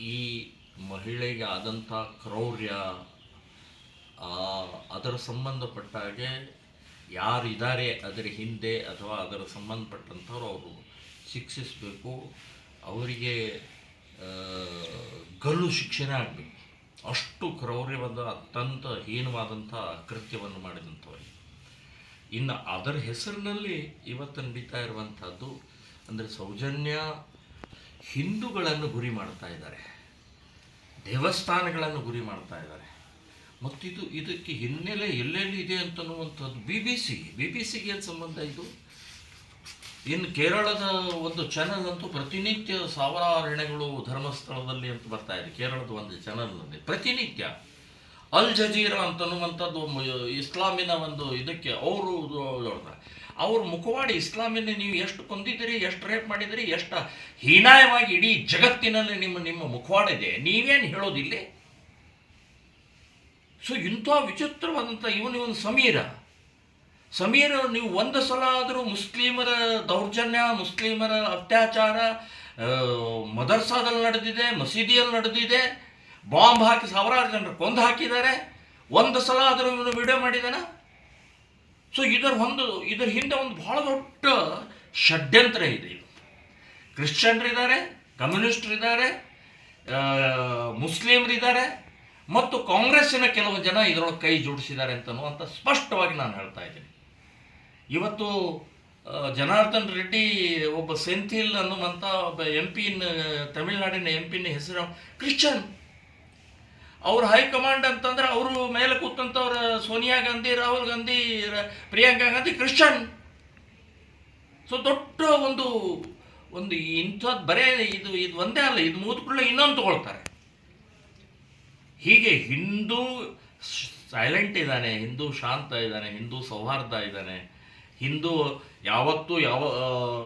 ಈ ಮಹಿಳೆಗೆ ಆದಂಥ ಕ್ರೌರ್ಯ ಅದರ ಸಂಬಂಧಪಟ್ಟಾಗೆ ಯಾರಿದ್ದಾರೆ ಅದರ ಹಿಂದೆ ಅಥವಾ ಅದರ ಸಂಬಂಧಪಟ್ಟಂಥವ್ರು ಅವರು ಶಿಕ್ಷಿಸಬೇಕು. ಅವರಿಗೆ ಗಲ್ಲು ಶಿಕ್ಷಣ ಆಗಬೇಕು. ಅಷ್ಟು ಕ್ರೌರ್ಯವಾದ, ಅತ್ಯಂತ ಹೀನವಾದಂಥ ಕೃತ್ಯವನ್ನು ಮಾಡಿದಂಥವ್ರಿಗೆ ಇನ್ನು ಅದರ ಹೆಸರಿನಲ್ಲಿ ಇವತ್ತು ನಡೀತಾ ಇರುವಂಥದ್ದು ಅಂದರೆ ಸೌಜನ್ಯ ಹಿಂದೂಗಳನ್ನು ಗುರಿ ಮಾಡ್ತಾ ಇದ್ದಾರೆ. ದೇವಸ್ಥಾನಗಳನ್ನು ಗುರಿ ಮಾಡ್ತಾ ಇದ್ದಾರೆ. ಮತ್ತಿದು ಇದಕ್ಕೆ ಹಿನ್ನೆಲೆ ಎಲ್ಲೆಲ್ಲಿ ಇದೆ ಅಂತನ್ನುವಂಥದ್ದು B B C B B ಸಿಗೆ ಏನು ಸಂಬಂಧ ಇದು? ಇನ್ನು ಕೇರಳದ ಒಂದು ಚಾನಲ್ ಅಂತೂ ಪ್ರತಿನಿತ್ಯ ಸಾವಿರಾರು ಹೆಣೆಗಳು ಧರ್ಮಸ್ಥಳದಲ್ಲಿ ಅಂತ ಬರ್ತಾ ಇದೆ. ಕೇರಳದ ಒಂದು ಚಾನಲ್ನಲ್ಲಿ ಪ್ರತಿನಿತ್ಯ. ಅಲ್ ಜಜೀರಾ ಅಂತನ್ನುವಂಥದ್ದು ಇಸ್ಲಾಮಿನ ಒಂದು ಇದಕ್ಕೆ ಅವರು ಅವ್ರ ಮುಖವಾಡಿ ಇಸ್ಲಾಮಿನ ನೀವು ಎಷ್ಟು ಕೊಂದಿದ್ದೀರಿ, ಎಷ್ಟು ರೇಪ್ ಮಾಡಿದಿರಿ ಎಷ್ಟು ಹೀನಾಯವಾಗಿ ಇಡೀ ಜಗತ್ತಿನಲ್ಲಿ ನಿಮ್ಮ ನಿಮ್ಮ ಮುಖವಾಡಿದೆ, ನೀವೇನು ಹೇಳೋದಿಲ್ಲ? ಸೊ ಇಂಥ ವಿಚಿತ್ರವಾದಂಥ ಇವನು ಇವನು ಸಮೀರ. ಸಮೀರ ನೀವು ಒಂದು ಸಲ ಆದರೂ ಮುಸ್ಲಿಮರ ದೌರ್ಜನ್ಯ, ಮುಸ್ಲಿಮರ ಅತ್ಯಾಚಾರ ಮದರ್ಸಾದಲ್ಲಿ ನಡೆದಿದೆ, ಮಸೀದಿಯಲ್ಲಿ ನಡೆದಿದೆ ಬಾಂಬ್ ಹಾಕಿ ಸಾವಿರಾರು ಜನರು ಕೊಂದು ಹಾಕಿದ್ದಾರೆ. ಒಂದು ಸಲ ಅದರ ಇವನು ವಿಡಿಯೋ ಮಾಡಿದಾನ? ಸೊ ಇದರ ಒಂದು, ಇದರ ಹಿಂದೆ ಒಂದು ಬಹಳ ದೊಡ್ಡ ಷಡ್ಯಂತ್ರ ಇದೆ ಕ್ರಿಶ್ಚಿಯನ್ರಿದ್ದಾರೆ, ಕಮ್ಯುನಿಸ್ಟ್ರಿದ್ದಾರೆ ಮುಸ್ಲಿಮರಿದ್ದಾರೆ, ಮತ್ತು ಕಾಂಗ್ರೆಸ್ಸಿನ ಕೆಲವು ಜನ ಇದರೊಳಗೆ ಕೈ ಜೋಡಿಸಿದ್ದಾರೆ ಅಂತ ಸ್ಪಷ್ಟವಾಗಿ ನಾನು ಹೇಳ್ತಾ ಇದ್ದೀನಿ. ಇವತ್ತು ಜನಾರ್ದನ್ ರೆಡ್ಡಿ ಒಬ್ಬ ಸೆಂಥಿಲ್ ಅನ್ನುವಂಥ ಒಬ್ಬ ಎಂ ಪಿನ್ ತಮಿಳುನಾಡಿನ ಎಂ ಪಿನ ಹೆಸರು ಕ್ರಿಶ್ಚಿಯನ್. ಅವ್ರ ಹೈಕಮಾಂಡ್ ಅಂತಂದ್ರೆ ಅವರು ಮೇಲೆ ಕೂತಂಥವ್ರ ಸೋನಿಯಾ ಗಾಂಧಿ, ರಾಹುಲ್ ಗಾಂಧಿ ಪ್ರಿಯಾಂಕಾ ಗಾಂಧಿ ಕ್ರಿಶ್ಚನ್ ಸೊ ದೊಡ್ಡ ಒಂದು ಒಂದು ಇಂಥದ್ದು ಬರೇ ಇದು ಇದು ಒಂದೇ ಅಲ್ಲ, ಇದು ಕೂಡಲೇ ಇನ್ನೊಂದು ತಗೊಳ್ತಾರೆ. ಹೀಗೆ ಹಿಂದೂ ಸೈಲೆಂಟ್ ಇದ್ದಾನೆ, ಹಿಂದೂ ಶಾಂತ ಇದ್ದಾನೆ, ಹಿಂದೂ ಸೌಹಾರ್ದ ಇದ್ದಾನೆ. ಹಿಂದೂ ಯಾವತ್ತೂ ಯಾವ